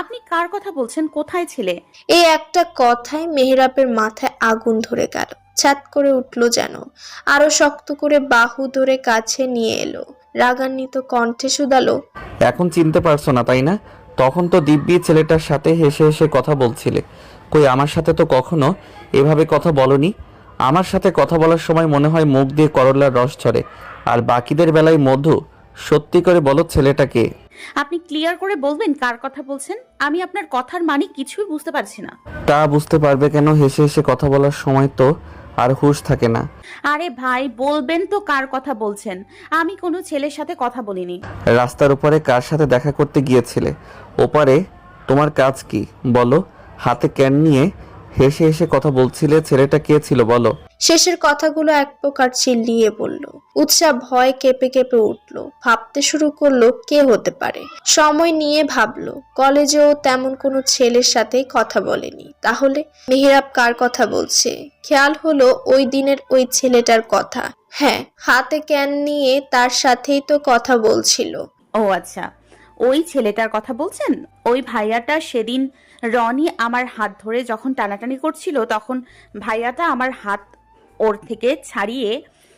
আপনি কার কথা বলছেন? কোথায় ছেলে? এই একটা কথায় মেহেরাবের মাথায় আগুন ধরে গেল। ছাত করে উঠল যেন। আরও শক্ত করে বাহু ধরে কাছে নিয়ে এলো। রাগান্বিত কণ্ঠে শুধালো এখন চিনতে পারছ না তাই না? তখন তো দিব্যি ছেলেটার সাথে হেসে হেসে কথা বলছিলে। কই আমার সাথে তো কখনো এভাবে কথা বলনি? আমার সাথে কথা বলার সময় মনে হয় মুখ দিয়ে করলার রস ছড়ে। আর বাকিদের বেলায় মধু সত্যি করে বলো ছেলেটাকে। আপনি ক্লিয়ার করে বলবেন কার কথা বলছেন? আমি আপনার কথার মানে কিছুই বুঝতে পারছি না। তা বুঝতে পারবে কেন? হেসে হেসে কথা বলার সময় তো আর হুঁশ থাকে না। আরে ভাই বলবেন তো কার কথা বলছেন। আমি কোনো ছেলের সাথে কথা বলিনি। রাস্তার উপরে কার সাথে দেখা করতে গিয়েছিলে? ওপারে তোমার কাজ কি? বলো। হাতে ক্যান নিয়ে হেসে হেসে কথা বলছিলে ছেলেটা কে ছিল? বলো। শেষের কথাগুলো এক প্রকার চিল্লিয়ে বলল। উৎসাহ ভয় কেঁপে কেঁপে উঠল। ভাবতে শুরু করল কে হতে পারে। সময় নিয়ে ভাবলো, কলেজেও তেমন কোনো ছেলের সাথে কথা বলেনি। তাহলে মেহেরাব কার কথা বলছে? খেয়াল হলো ওই দিনের ওই ছেলেটার কথা। হ্যাঁ হাতে ক্যান নিয়ে তার সাথেই তো কথা বলছিল। ও আচ্ছা ওই ছেলেটার কথা বলছেন? ওই ভাইয়াটা সেদিন রনি আমার হাত ধরে যখন টানাটানি করছিল, তখন ভাইয়াটা আমার হাত ওর থেকে ছাড়িয়ে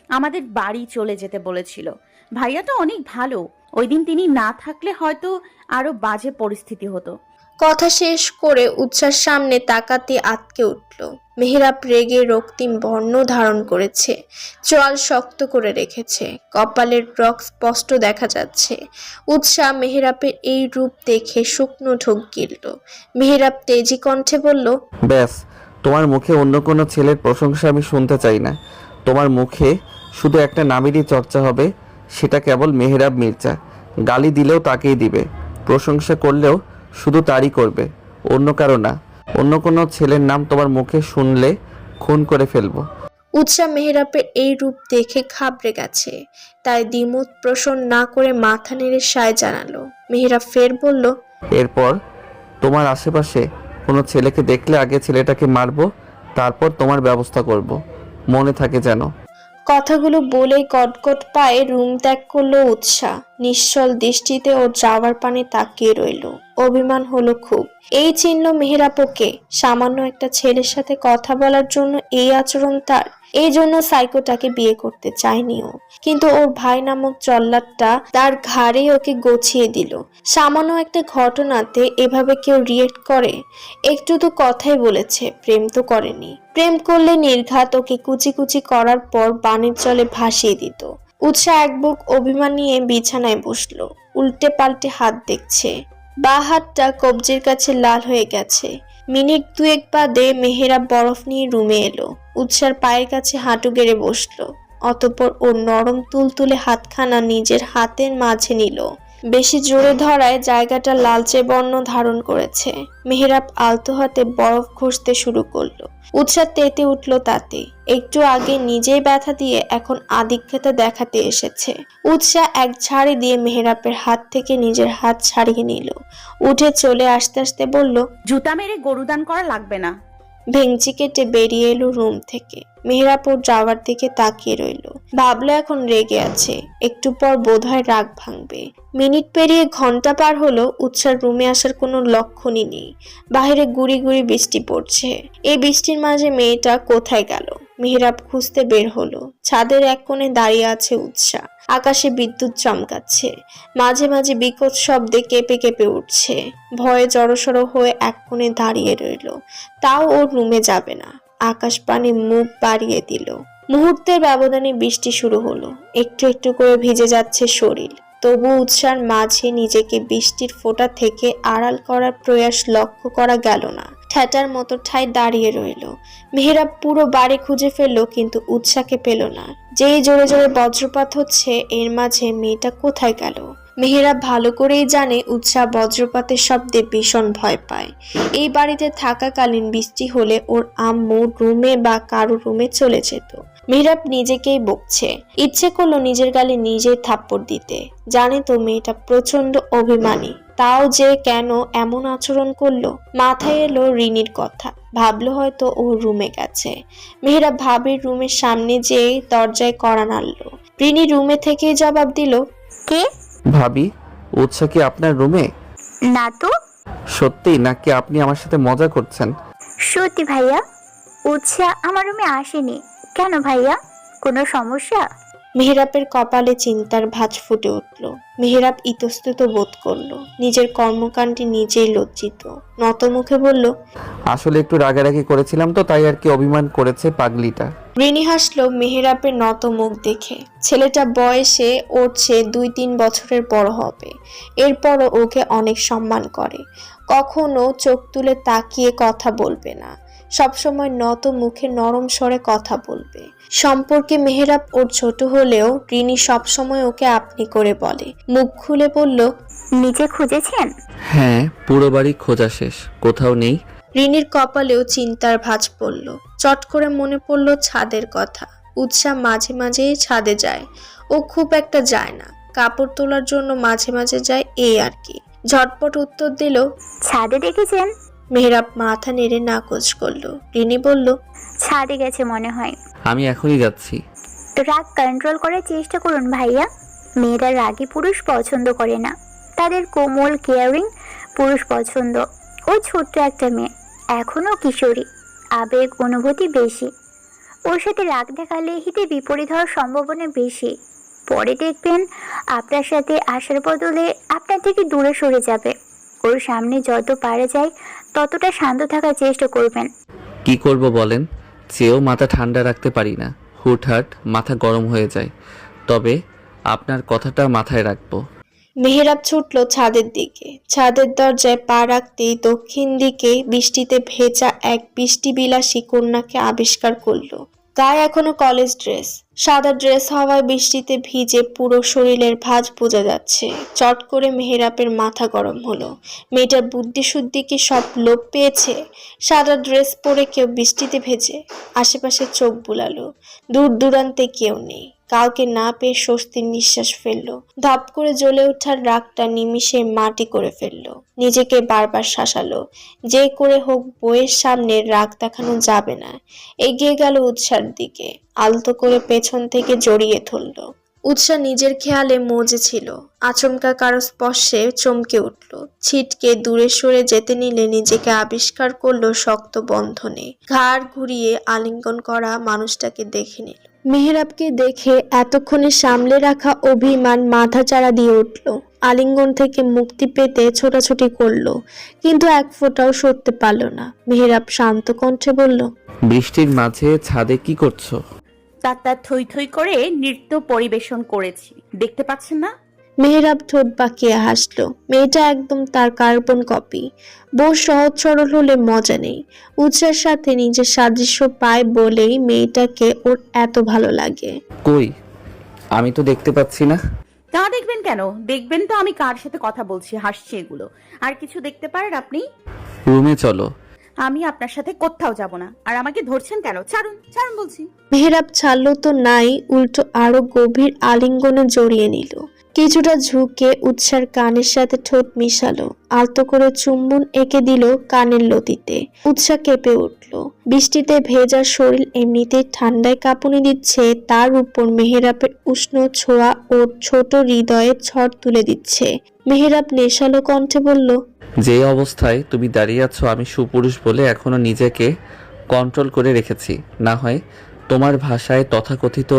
আমাদের বাড়ি চলে যেতে বলেছিল। ভাইয়াটা অনেক ভালো। ওই দিন তিনি না থাকলে হয়তো আরও বাজে পরিস্থিতি হতো। কথা শেষ করে উৎসার সামনে তাকাতে আটকে উঠল। মেহেরাব রেগে রক্তিম বর্ণ ধারণ করেছে। চোয়াল শক্ত করে রেখেছে। কপালের রক স্পষ্ট দেখা যাচ্ছে। উৎসাহ মেহেরাবের এই রূপ দেখে শুকনো ঢোক গিলল। মেহেরাব তেজি কণ্ঠে বলল ব্যাস তোমার মুখে অন্য কোনো ছেলের প্রশংসা আমি শুনতে চাই না। তোমার মুখে শুধু একটা নামেরই চর্চা হবে সেটা কেবল মেহরাব মির্জা। গালি দিলেও তাকেই দিবে। প্রশংসা করলেও শুধু তারই করবে। অন্য কারও না। অন্য কোনো ছেলের নাম তোমার মুখে শুনলে খুন করে ফেলব। উৎসাহ মেহেরাবের এই রূপ দেখে ঘাবড়ে গেছে। তাই দ্বিমত প্রসন না করে মাথা নেড়ে সায় জানালো। মেহেরাব ফের বলল এরপর তোমার আশেপাশে কোনো ছেলেকে দেখলে আগে ছেলেটাকে মারবো তারপর তোমার ব্যবস্থা করব। মনে থাকে যেন। কথাগুলো বলেই কটকট পায়ে রুম ত্যাগ করল উৎসাহ নিশ্চল দৃষ্টিতে ও যাওয়ার পানে তাকিয়ে রইল। অভিমান হলো খুব। এই চিহ্ন মেহেরাপোকে, সামান্য একটা ছেলের সাথে কথা বলার জন্য এই আচরণ তার? এই জন্য সাইকোটাকে বিয়ে করতে চায়নি ও কিন্তু ওর ভাই নামক জল্লাদটা তার ঘাড়ে ওকে গছিয়ে দিল। সামান্য একটা ঘটনাতে এভাবে কেউ রিয়েক্ট করে? একটু তো কথাই বলেছে, প্রেম তো করেনি। প্রেম করলে নির্ঘাত ওকে কুচি কুচি করার পর বানের জলে ভাসিয়ে দিত। উৎসাহ এক বুক অভিমান নিয়ে বিছানায় বসল। উল্টে পাল্টে হাত দেখছে। বা হাতটা কবজির কাছে লাল হয়ে গেছে। মিনিট দুয়েক বাদে মেহেরা বরফ নিয়ে রুমে এলো। উৎসার পায়ের কাছে হাঁটু গেড়ে বসল। অতঃপর ওর নরম তুলতুলে হাতখানা নিজের হাতের মাঝে নিল। বেশি জোরে ধরায় জায়গাটা লালচে বর্ণ ধারণ করেছে। মেহেরাব আলতো হাতে বরফ ঘষতে শুরু করল। উৎসাহ তেতে উঠল তাতে। একটু আগে নিজেই ব্যথা দিয়ে এখন আধিক্যতা দেখাতে এসেছে। উৎসাহ এক ছাড়ি দিয়ে মেহেরাবের হাত থেকে নিজের হাত ছাড়িয়ে নিল। উঠে চলে আসতে আসতে বলল, জুতা মেরে গরুদান করা লাগবে না। ভেঙচি কেটে বেরিয়ে এলো রুম থেকে। মেহেরাপুর যাওয়ার দিকে তাকিয়ে রইল। ভাবলো এখন রেগে আছে। একটু পর বোধহয় রাগ ভাঙবে। মিনিট পেরিয়ে ঘণ্টা পার হলো, উৎসার রুমে আসার কোনো লক্ষণই নেই। বাইরে গুড়ি গুড়ি বৃষ্টি পড়ছে। এই বৃষ্টির মাঝে মেয়েটা কোথায় গেল? মেহেরাব খুঁজতে বের হলো। ছাদের এক কোণে দাঁড়িয়ে আছে উৎসাহ আকাশে বিদ্যুৎ চমকাচ্ছে। মাঝে মাঝে বিকট শব্দে কেঁপে কেঁপে উঠছে। ভয়ে জড়সড় হয়ে এক কোণে দাঁড়িয়ে রইল। তাও ওর রুমে যাবে না। আকাশ পানি মুখ বাড়িয়ে দিল। মুহূর্তের ব্যবধানে বৃষ্টি শুরু হলো। একটু একটু করে ভিজে যাচ্ছে শরীর। তবু উৎসার মাঝে নিজেকে বৃষ্টির ফোঁটা থেকে আড়াল করার প্রয়াস লক্ষ্য করা গেল না। ঠ্যাটার মতো ঠায় দাঁড়িয়ে রইল। মেহেরাব পুরো বাড়ি খুঁজে ফেলল, কিন্তু উৎসাকে পেল না। যেই জোরে জোরে বজ্রপাত হচ্ছে, এর মাঝে মেয়েটা কোথায় গেল? মেহেরাব ভালো করেই জানে উৎসাহ বজ্রপাতের শব্দে ভীষণ ভয় পায়। এই বাড়িতে থাকাকালীন বৃষ্টি হলে ওর আম্মু রুমে বা কারও রুমে চলে যেত। মেহরাব নিজেকেই বকছে। ইচ্ছে করল নিজের গালে নিজেই থাপ্পড় দিতে। জানে তো মেয়েটা প্রচণ্ড অভিমানী। তাও যে কেন এমন আচরণ করল? মাথায় এলো রিনির কথা। ভাবলো হয়তো ও রুমে গেছে। মেহরাব ভাবির রুমের সামনে যেয়ে দরজায় কড়া নাড়লো। রিনি রুমে থেকেই জবাব দিল কে? ভাবি উৎসা কি আপনার রুমে? না তো। সত্যি? নাকি আপনি আমার সাথে মজা করছেন? সত্যি ভাইয়া উৎসা আমার রুমে আসেনি। কেন ভাইয়া? কোনো সমস্যা? মেহেরাবের কপালে চিন্তার ভাঁজ ফুটে উঠল। মেহেরাব ইতস্তত বোধ করল নিজের কর্মকাণ্ডে নিজেই লজ্জিত। নত মুখে বলল আসলে একটু রাগারাগি করেছিলাম তো তাই আর কি অভিমান করেছে পাগলিটা। রিনি হাসলো মেহেরাবের নত মুখ দেখে। ছেলেটা বয়সে ওর চেয়ে দুই তিন বছরের বড় হবে। এরপরও ওকে অনেক সম্মান করে। কখনো চোখ তুলে তাকিয়ে কথা বলবে না। সবসময় নত মুখে নরম স্বরে কথা বলবে। সম্পর্কে মেহেরাব ওর ছোট হলেও রিনি সবসময় ওকে আপনি করে বলে। মুখ খুলে বলল নিজে খুঁজেছেন? হ্যাঁ পুরো বাড়ি খোঁজা শেষ কোথাও নেই। রিনির কপালেও চিন্তার ভাঁজ পড়ল। চট করে মনে পড়ল ছাদের কথা। উৎসাহ মাঝে মাঝেই ছাদে যায়। ও খুব একটা যায় না। কাপড় তোলার জন্য মাঝে মাঝে যায় এই আর কি। ঝটপট উত্তর দিল ছাদে দেখেছেন? মেহরাব মাথা নেড়ে নাকচ করল। রিনি বলল ছাদে গেছে মনে হয়। আমি এখনই যাচ্ছি। রাগ কন্ট্রোল করার চেষ্টা করুন ভাইয়া। মেয়েরা রাগী পুরুষ পছন্দ করে না। তাদের কোমল কেয়ারিং পুরুষ পছন্দ। ও ছোট্ট একটা মেয়ে। এখনও কিশোরী। আবেগ অনুভূতি বেশি। ওর সাথে রাগ দেখালে হিতে বিপরীত হওয়ার সম্ভাবনা বেশি। পরে দেখবেন আপনার সাথে আসার বদলে আপনার থেকে দূরে সরে যাবে। ওর সামনে যত পারা যায় ততটা শান্ত থাকার চেষ্টা করবেন। কি করব বলেন? চেয়েও মাথা ঠান্ডা রাখতে পারি না। হুটহাট মাথা গরম হয়ে যায়। তবে আপনার কথাটা মাথায় রাখব। মেহেরাব ছুটল ছাদের দিকে। ছাদের দরজায় পা রাখতেই দক্ষিণ দিকে বৃষ্টিতে ভেজা এক বৃষ্টি বিলাসী কন্যাকে আবিষ্কার করল। গায়ে এখনও কলেজ ড্রেস। সাদা ড্রেস হওয়ায় বৃষ্টিতে ভিজে পুরো শরীরের ভাঁজ বোঝা যাচ্ছে। চট করে মেহেরাপের মাথা গরম হলো। মেয়েটার বুদ্ধি শুদ্ধি কি সব লোপ পেয়েছে। সাদা ড্রেস পরে কেউ বৃষ্টিতে ভেজে আশেপাশে চোখ বুলালো। দূর দূরান্তে কেউ নেই। কাউকে না পেয়ে স্বস্তির নিঃশ্বাস ফেলল। ধপ করে জ্বলে ওঠার রাগটা নিমিষে মাটি করে ফেলল। নিজেকে বারবার শাসালো। যে করে হোক বইয়ের সামনে রাগ দেখানো যাবে না। এগিয়ে গেল উৎসার দিকে। আলতো করে পেছন থেকে জড়িয়ে ধরলো। উৎসা নিজের খেয়ালে মজে ছিল। আচমকা কারও স্পর্শে চমকে উঠল। ছিটকে দূরে সরে যেতে নিলে নিজেকে আবিষ্কার করল শক্ত বন্ধনে। ঘাড় ঘুরিয়ে আলিঙ্গন করা মানুষটাকে দেখে নিল। মেহেরাবকে দেখে এতক্ষণে সামলে রাখা অভিমান মাথা চাড়া দিয়ে উঠল। আলিঙ্গন থেকে মুক্তি পেতে ছোটাছুটি করল কিন্তু এক ফোঁটাও সরতে পারল না। মেহরাব শান্ত কণ্ঠে বলল বৃষ্টির মাঝে ছাদে কি করছ? তাতা থই থই করে নৃত্য পরিবেশন করেছি। দেখতে পাচ্ছেন না? মেহেরাব ঠোঁট বাঁকিয়ে হাসলো। মেয়েটা একদম তার কার্বন কপি। বউ সহজ সরল হলে মজা নেই। উৎসার সাথে নিজের সাদৃশ্য পায় বলেই মেয়েটাকে ওর এত ভালো লাগে। কই? আমি তো দেখতে পাচ্ছি না। তা দেখবেন কেন? দেখবেন তো আমি কার সাথে কথা বলছি হাসছি এগুলো। আর কিছু দেখতে পারেন আপনি? রুমে চলো। আমি আপনার সাথে কোথাও যাব না। আর আমাকে ধরছেন কেন? ছাড়ুন ছাড়ুন বলছি। মেহেরাব ছাড়লো তো নাই উল্টো আরও গভীর আলিঙ্গনে জড়িয়ে নিল। কিছুটা ঝুঁকে উৎসার কানের সাথে ঠোঁট মিশালো। আলতো করে চুম্বন এঁকে দিল কানের লতিতে। উৎসা কেঁপে উঠল। বৃষ্টিতে ভেজা শরীর এমনিতেই ঠান্ডায় কাঁপুনি দিচ্ছে, তার উপর মেহেরাবের উষ্ণ ছোঁয়া ও ছোট হৃদয়ে ঝড় তুলে দিচ্ছে। মেহেরাব নেশালো কণ্ঠে বলল, যে অবস্থায় তুমি দাঁড়িয়ে আছো আমি সুপুরুষ বলে এখনও নিজেকে কন্ট্রোল করে রেখেছি। না হয় তোমার ভাষায় তথাকথিত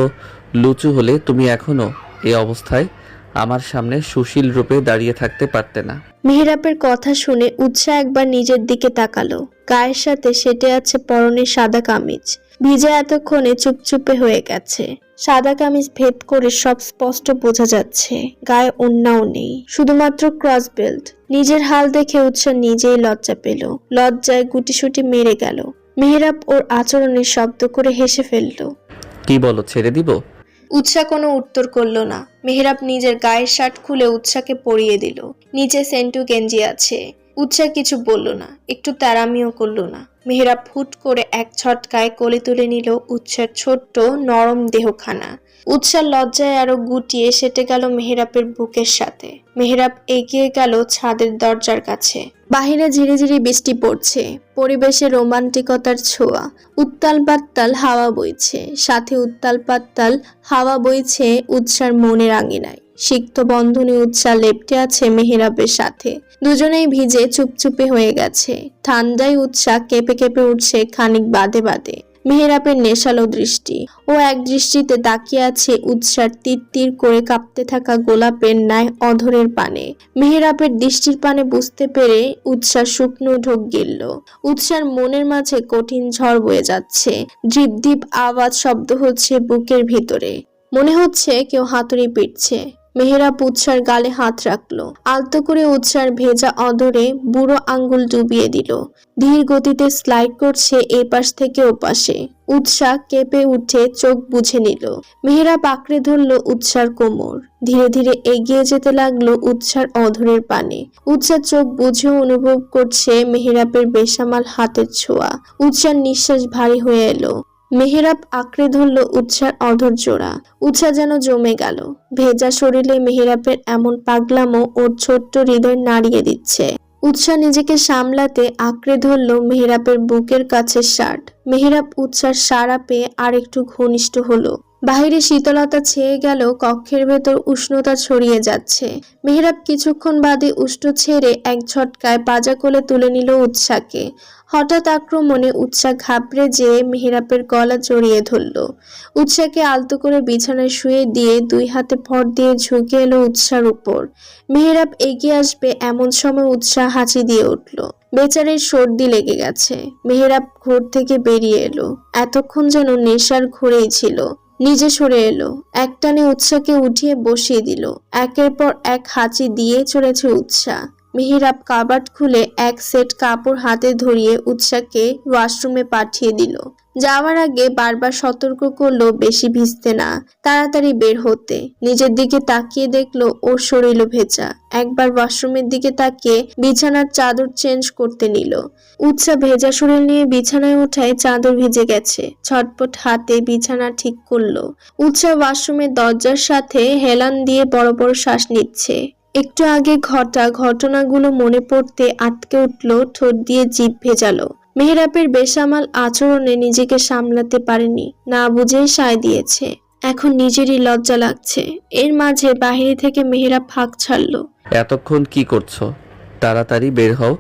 লুচু হলে তুমি এখনও এই অবস্থায় আমার সামনে সুশীল রূপে দাঁড়িয়ে থাকতে পারতে না। মেহেরাবের কথা শুনে উৎসাহ একবার নিজের দিকে তাকালো। গায়ের সাথে সেটে আছে পরনে সাদা কামিজ। ভিজা এতক্ষণে চুপচুপে হয়ে গেছে। সাদা কামিজ ভেদ করে সব স্পষ্ট বোঝা যাচ্ছে। গায়ে অন্যাও নেই। শুধুমাত্র ক্রস বেল্ট নিজের হাল দেখে উৎসাহ নিজেই লজ্জা পেল। লজ্জায় গুটিসুটি মেরে গেল। মেহেরাব ওর আচরণে শব্দ করে হেসে ফেলল। কি বলো ছেড়ে দিব? উৎসা কোনো উত্তর করল না। মেহরাব নিজের গায়ের শার্ট খুলে উৎসাকে পরিয়ে দিল। নিচে সেন্টু গেঞ্জি আছে। উৎসা কিছু বলল না, একটু তারামিও করল না। মেহরাব ফুট করে এক ছটকায় কোলে তুলে নিল উৎসার ছোট্ট নরম দেহখানা। উৎসার লজ্জায় আরও গুটিয়ে সেটে গেল মেহরাবের বুকের সাথে। মেহরাব এগিয়ে গেল ছাদের দরজার কাছে। বাহিরে ঝিরিঝিরি বৃষ্টি পড়ছে, পরিবেশে রোমান্টিকতার ছোঁয়া। উত্তাল পাত্তাল হাওয়া বইছে, সাথে উত্তাল পাত্তাল হাওয়া বইছে উৎসার মনের আঙিনায়। সিক্ত বন্ধনে উৎসাহ লেপটে আছে মেহেরাবের সাথে। দুজনেই ভিজে চুপচুপে হয়ে গেছে। ঠান্ডায় উৎসাহ কেঁপে কেঁপে উঠছে খানিক বাদে বাদে। মেহেরাবের নেশালো দৃষ্টি। ও এক দৃষ্টিতে তাকিয়ে আছে উৎসার তীর করে কাঁপতে থাকা গোলাপের ন্যায় অধরের পানে। মেহেরাবের দৃষ্টির পানে বুঝতে পেরে উৎসার শুকনো ঢোক গিলল। উৎসার মনের মাঝে কঠিন ঝড় বয়ে যাচ্ছে। দ্বীপ দ্বীপ আওয়াজ শব্দ হচ্ছে বুকের ভিতরে। মনে হচ্ছে কেউ হাতুড়ি পিটছে। মেহেরাব উৎসার গালে হাত রাখল। আলতো করে উৎসার ভেজা অদরে বুড়ো আঙ্গুল ডুবিয়ে দিল। ধীর গতিতে স্লাইড করছে এপাশ থেকে ওপাশে। উৎসাহ কেঁপে উঠে চোখ বুঝে নিল। মেহেরা পাকড়ে ধরল উৎসার কোমর। ধীরে ধীরে এগিয়ে যেতে লাগল উৎসার অধরের পানে। উৎসার চোখ বুঝে অনুভব করছে মেহেরাপের বেসামাল হাতের ছোঁয়া। উৎসার নিঃশ্বাস ভারী হয়ে এলো। মেহেরাব আঁকড়ে ধরল উৎসার অধর জোড়া। উৎসা যেন জমে গেল। ভেজা শরীরে মেহেরাবের এমন পাগলামো ওর ছোট্ট হৃদয় নাড়িয়ে দিচ্ছে। উৎসাহ নিজেকে সামলাতে আঁকড়ে ধরল মেহেরাবের বুকের কাছে শার্ট। মেহেরাব উৎসার সারা পেয়ে আর একটু ঘনিষ্ঠ হলো। বাহিরে শীতলতা ছেয়ে গেল কক্ষের ভেতর উষ্ণতা ছড়িয়ে যাচ্ছে। মেহেরাব কিছুক্ষণ বাদে উষ্ণ ছেড়ে এক ঝটকায় পাজা কোলে তুলে নিল উৎসাকে। হঠাৎ আক্রমণে উৎসাহ ঘাবড়ে যেয়ে মেহেরাবের গলা জড়িয়ে ধরল। উৎসাকে আলতো করে বিছানায় শুয়ে দিয়ে দুই হাতে ভর দিয়ে ঝুঁকে এলো উৎসার উপর। মেহেরাব এগিয়ে আসবে এমন সময় উৎসাহ হাঁচি দিয়ে উঠল। বেচারের সর্দি লেগে গেছে। মেহেরাব ঘোর থেকে বেরিয়ে এলো। এতক্ষণ যেন নেশার ঘোরেই ছিল। নিজে সরে এলো। একটানে উৎসাকে উঠিয়ে বসিয়ে দিল। একের পর এক হাঁচি দিয়ে চলেছে উৎসাহ মেহেরাব কাবাট খুলে এক সেট কাপড় হাতে ধরিয়ে উৎসাকে ওয়াশরুমে পাঠিয়ে দিল। যাওয়ার আগে বারবার সতর্ক করল বেশি ভিজতে না, তাড়াতাড়ি বের হতে। নিজের দিকে তাকিয়ে দেখল ওর শরীর ভেজা। একবার ওয়াশরুমের দিকে তাকিয়ে বিছানার চাদর চেঞ্জ করতে নিল। উৎসাহ ভেজা শরীর নিয়ে বিছানায় ওঠায় চাদর ভিজে গেছে। ছটপট হাতে বিছানা ঠিক করল। উৎসা ওয়াশরুমের দরজার সাথে হেলান দিয়ে বড় বড় শ্বাস নিচ্ছে। একটু আগে ঘটা ঘটনাগুলো মনে পড়তে আটকে উঠল ঠোঁট দিয়ে জিভ ভেজালো। মেহেরাবের বেসামাল আচরণে নিজেকে সামলাতে পারেনি না বুঝেই সায় দিয়েছে। এখন নিজেরই লজ্জা লাগছে। এর মাঝে বাহিরে থেকে মেহেরাব ফাঁক ছাড়লো। এতক্ষণ কি করছ? তাড়াতাড়ি বের হও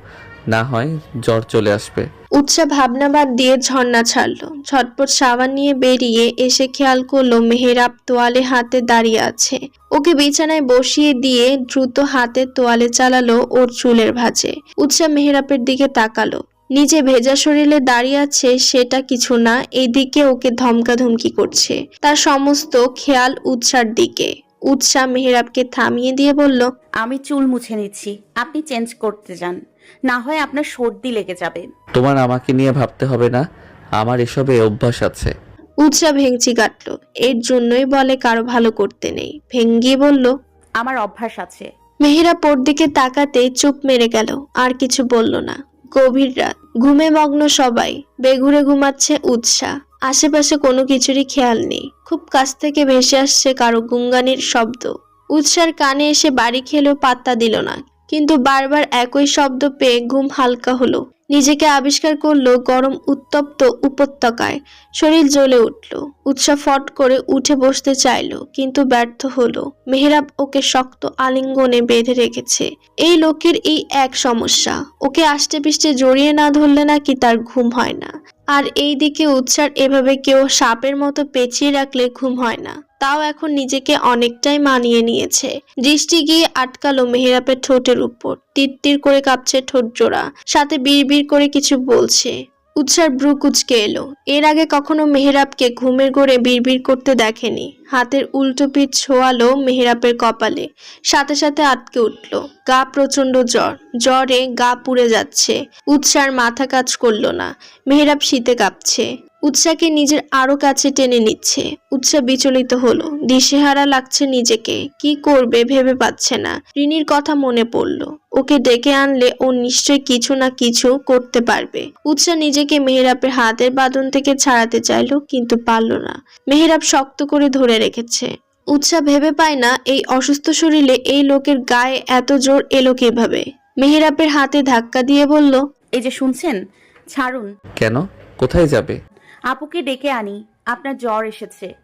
না হয় জ্বর চলে আসবে। উৎসাহ ভাবনা বাদ দিয়ে ঝর্ণা ছাড়লো। ঝটপট সাবান নিয়ে বেরিয়ে এসে খেয়াল করল মেহেরাব তোয়ালে হাতে দাঁড়িয়ে আছে। ওকে বিছানায় বসিয়ে দিয়ে দ্রুত হাতে তোয়ালে চালালো ওর চুলের ভাঁজে। উৎসাহ মেহেরাবের দিকে তাকালো। নিজে ভেজা শরীরে দাঁড়িয়ে আছে সেটা কিছু না এদিকে ওকে ধমকাধমকি করছে। তার সমস্ত খেয়াল উৎসার দিকে। উৎসা মেহেরাবকে থামিয়ে দিয়ে বলল আমি চুল মুছে নিচ্ছি আপনি চেঞ্জ করতে যান। না হয় আপনার সর্দি লেগে যাবে। তোমার আমাকে নিয়ে ভাবতে হবে না আমার এসবে অভ্যাস আছে। উৎসা ভেঙচি কাটলো। এর জন্যই বলে কারও ভালো করতে নেই। ভেঙ্গিয়ে বলল আমার অভ্যাস আছে। মেহেরা পোর দিকে তাকাতে চুপ মেরে গেল আর কিছু বলল না। গভীর রাত। ঘুমে মগ্ন সবাই। বেঘুরে ঘুমাচ্ছে উৎসাহ আশেপাশে কোনো কিছুরই খেয়াল নেই। খুব কাছ থেকে ভেসে আসছে কারও গুঙ্গানির শব্দ। উৎসার কানে এসে বাড়ি খেলেও পাত্তা দিল না। কিন্তু বারবার একই শব্দ পেয়ে ঘুম হালকা হলো। নিজেকে আবিষ্কার করল গরম উত্তপ্ত উপত্যকায়। শরীর জ্বলে উঠল। উৎসাহ ফট করে উঠে বসতে চাইলো, কিন্তু ব্যর্থ হলো। মেহরাব ওকে শক্ত আলিঙ্গনে বেঁধে রেখেছে। এই লোকের এই এক সমস্যা। ওকে আষ্টে পিষ্টে জড়িয়ে না ধরলে নাকি তার ঘুম হয় না। আর এই দিকে উৎসার এভাবে কেউ সাপের মতো পেঁচিয়ে রাখলে ঘুম হয় না। তাও এখন নিজেকে অনেকটাই মানিয়ে নিয়েছে। দৃষ্টি গিয়ে আটকালো মেহেরাবের ঠোঁটের উপর। টির করে কাঁপছে ঠোঁট জোড়া। সাথে বিড়বিড় করে কিছু বলছে। উৎসার ব্রু কুচকে এলো। এর আগে কখনো মেহেরাবকে ঘুমের ঘোরে বিড়বিড় করতে দেখেনি। হাতের উল্টো পিঠ ছোয়ালো মেহেরাবের কপালে। সাথে সাথে আটকে উঠল। গা প্রচণ্ড জ্বর। জ্বরে গা পুড়ে যাচ্ছে। উৎসার মাথা কাজ করল না। মেহেরাব শীতে কাঁপছে। উৎসাকে নিজের আরও কাছে টেনে নিচ্ছে। উৎসা বিচলিত হলো। দিশেহারা লাগছে নিজেকে। কি করবে ভেবে পাচ্ছে না। রিনির কথা মনে পড়ল। ওকে ডেকে আনলে ও নিশ্চয় কিছু না কিছু করতে পারবে। উৎসা নিজেকে মেহেরাবের হাতের বাঁধন থেকে ছাড়াতে চাইলো কিন্তু পারল না। মেহেরাব শক্ত করে ধরে রেখেছে। উৎসা ভেবে পায় না এই অসুস্থ শরীরে এই লোকের গায়ে এত জোর এলো কীভাবে? মেহেরাবের হাতে ধাক্কা দিয়ে বলল এই যে শুনছেন? ছাড়ুন। কেন? কোথায় যাবে? আপুকে ডেকে আনি। আপনার জ্বর এসেছে।